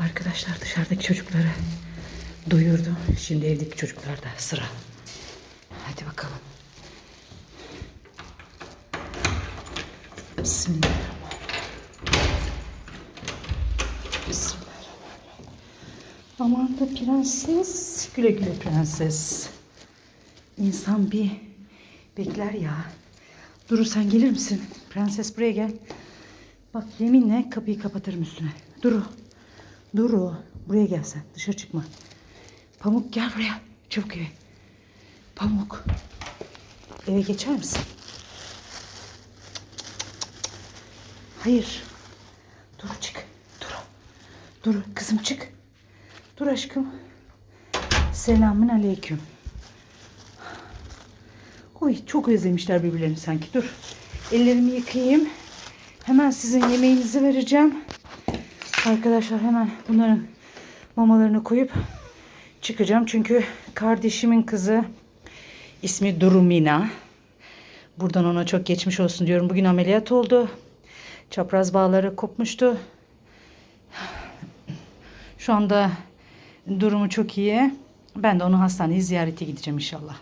Arkadaşlar dışarıdaki çocukları duyurdu. Şimdi evdeki çocuklarda sıra. Hadi bakalım. Bismillahirrahmanirrahim. Bismillahirrahmanirrahim. Aman da prenses. Güle güle prenses. İnsan bir bekler ya. Duru sen gelir misin? Prenses buraya gel. Bak yeminle kapıyı kapatırım üstüne. Duru. Duru. Buraya gel sen. Dışarı çıkma. Pamuk gel buraya. Çabuk eve. Pamuk. Eve geçer misin? Hayır. Duru çık. Duru. Duru kızım çık. Dur aşkım. Selamün aleyküm. Oy çok özlemişler birbirlerini sanki. Dur. Ellerimi yıkayayım. Hemen sizin yemeğinizi vereceğim. Arkadaşlar hemen bunların mamalarını koyup çıkacağım. Çünkü kardeşimin kızı ismi Durumina. Buradan ona çok geçmiş olsun diyorum. Bugün ameliyat oldu. Çapraz bağları kopmuştu. Şu anda durumu çok iyi. Ben de onu hastaneye ziyarete gideceğim inşallah.